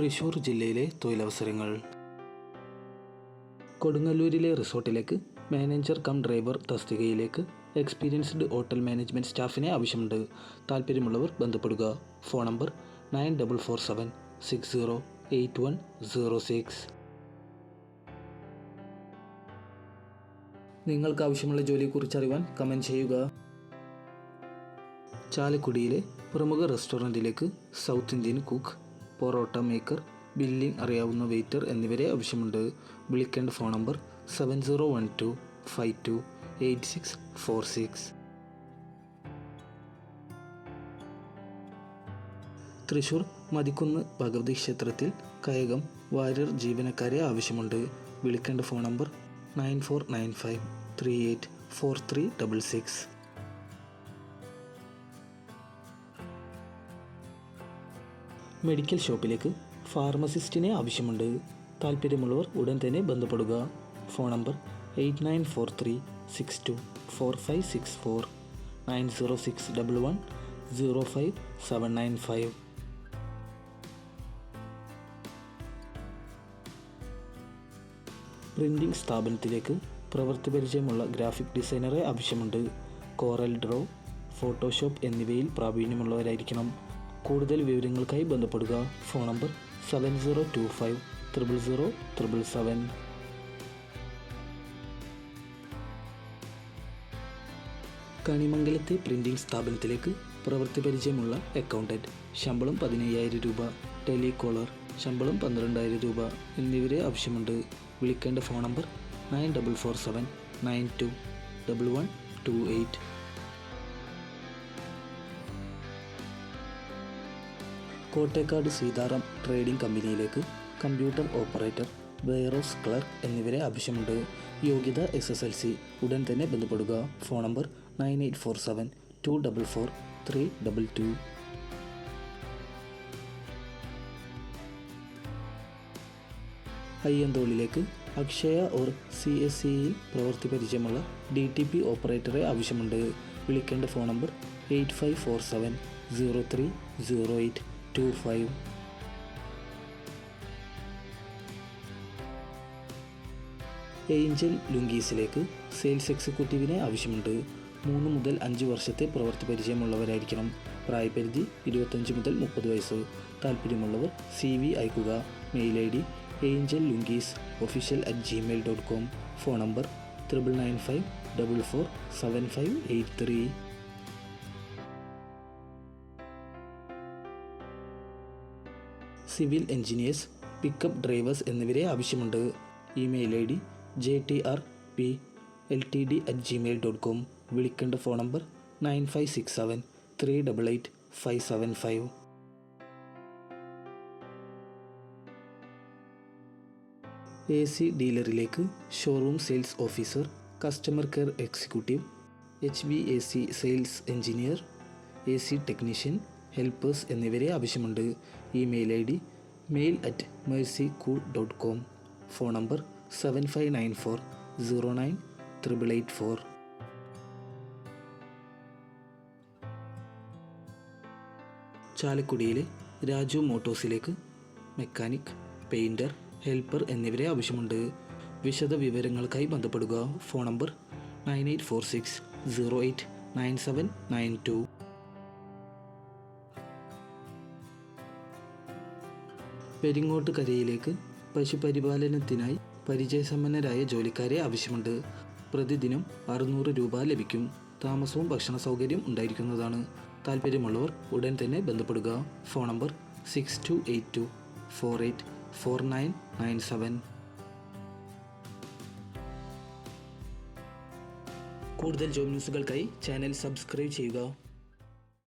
തൃശൂർ ജില്ലയിലെ തൊഴിലവസരങ്ങൾ. കൊടുങ്ങല്ലൂരിലെ റിസോർട്ടിലേക്ക് മാനേജർ കം ഡ്രൈവർ തസ്തികയിലേക്ക് എക്സ്പീരിയൻസ്ഡ് ഹോട്ടൽ മാനേജ്മെന്റ് സ്റ്റാഫിനെ ആവശ്യമുണ്ട്. താല്പര്യമുള്ളവർ ബന്ധപ്പെടുക. Phone number nine double four seven six zero eight one zero six. നിങ്ങൾക്ക് ആവശ്യമുള്ള ജോലിയെക്കുറിച്ച് അറിയാൻ കമന്റ് ചെയ്യുക. ചാലക്കുടിയിലെ പ്രമുഖ റെസ്റ്റോറന്റിലേക്ക് south Indian cook parotta maker billing അറിയാവുന്ന വെയിറ്റർ എന്നിവരെ ആവശ്യമുണ്ട്. വിളിക്കേണ്ട phone number seven zero one two five two eight six four six. Thrissur Mathikkunnu Bhagavathi ക്ഷേത്രത്തിൽ കയകം വാര്യർ ജീവനക്കാരെ ആവശ്യമുണ്ട്. വിളിക്കേണ്ട phone number nine four nine five three eight four three double six. Medical ഷോപ്പിലേക്ക് ഫാർമസിസ്റ്റിനെ ആവശ്യമുണ്ട്. താല്പര്യമുള്ളവർ ഉടൻ തന്നെ ബന്ധപ്പെടുക. Phone number eight nine four three six two four five six four nine zero six double one zero five seven nine five. Printing സ്ഥാപനത്തിലേക്ക് പ്രവൃത്തി പരിചയമുള്ള ഗ്രാഫിക് ഡിസൈനറെ ആവശ്യമുണ്ട്. കോറൽ ഡ്രോ ഫോട്ടോഷോപ്പ് എന്നിവയിൽ പ്രാവീണ്യമുള്ളവരായിരിക്കണം. കൂടുതൽ വിവരങ്ങൾക്കായി ബന്ധപ്പെടുക. Phone number seven zero two five triple zero triple seven കണിമംഗലത്തെ printing സ്ഥാപനത്തിലേക്ക് പ്രവൃത്തി പരിചയമുള്ള അക്കൗണ്ടന്റ് ശമ്പളം പതിനയ്യായിരം രൂപ. ടെലികോളർ ശമ്പളം പന്ത്രണ്ടായിരം രൂപ എന്നിവരെ ആവശ്യമുണ്ട്. വിളിക്കേണ്ട phone number nine double four seven nine two double one two eight. Kottekkad Sitaram trading കമ്പനിയിലേക്ക് കമ്പ്യൂട്ടർ ഓപ്പറേറ്റർ വെയറോസ് ക്ലർക്ക് എന്നിവരെ ആവശ്യമുണ്ട്. യോഗ്യത എസ് എസ് എൽ സി. ഉടൻ തന്നെ ബന്ധപ്പെടുക. Phone number nine eight four seven two double four three double two. അയ്യന്തോളിലേക്ക് Akshaya or C S സിയിൽ പ്രവൃത്തി പരിചയമുള്ള ഡി ടി പി ഓപ്പറേറ്ററെ ആവശ്യമുണ്ട്. വിളിക്കേണ്ട phone number eight five four seven zero three zero eight. Two five angel ലുങ്കീസിലേക്ക് sales എക്സിക്യൂട്ടീവിനെ ആവശ്യമുണ്ട്. മൂന്ന് മുതൽ അഞ്ച് വർഷത്തെ പ്രവൃത്തി പരിചയമുള്ളവരായിരിക്കണം. പ്രായപരിധി ഇരുപത്തഞ്ച് മുതൽ മുപ്പത് വയസ്സ്. താല്പര്യമുള്ളവർ സി വി അയക്കുക. Mail I D angel lungis official at Gmail dot com phone number triple nine five double four seven five eight three. Civil engineers pickup drivers എന്നിവരെ ആവശ്യമുണ്ട്. Email I D J T R P L T D at Gmail dot com. വിളിക്കേണ്ട phone number nine five six seven three double eight five seven five. A C ഡീലറിലേക്ക് showroom sales officer customer care executive H B A C sales engineer A C technician helpers എന്നിവരെ ആവശ്യമുണ്ട്. Email I D mail at mercy cool dot com phone number seven five nine four zero nine triple eight four ചാലക്കുടിയിലെ രാജു മോട്ടോഴ്സിലേക്ക് mechanic painter helper എന്നിവരെ ആവശ്യമുണ്ട്. വിശദ വിവരങ്ങൾക്കായി ബന്ധപ്പെടുക. Phone number nine eight four six zero eight nine seven nine two. Peringottu കരയിലേക്ക് പശുപരിപാലനത്തിനായി പരിചയസമ്പന്നരായ ജോലിക്കാരെ ആവശ്യമുണ്ട്. പ്രതിദിനം അറുന്നൂറ് രൂപ ലഭിക്കും. താമസവും ഭക്ഷണ സൗകര്യം ഉണ്ടായിരിക്കുന്നതാണ്. താല്പര്യമുള്ളവർ ഉടൻ തന്നെ ബന്ധപ്പെടുക. Phone number six two eight two four eight four nine nine seven. കൂടുതൽ ജോബ് ന്യൂസുകൾക്കായി ചാനൽ സബ്സ്ക്രൈബ് ചെയ്യുക.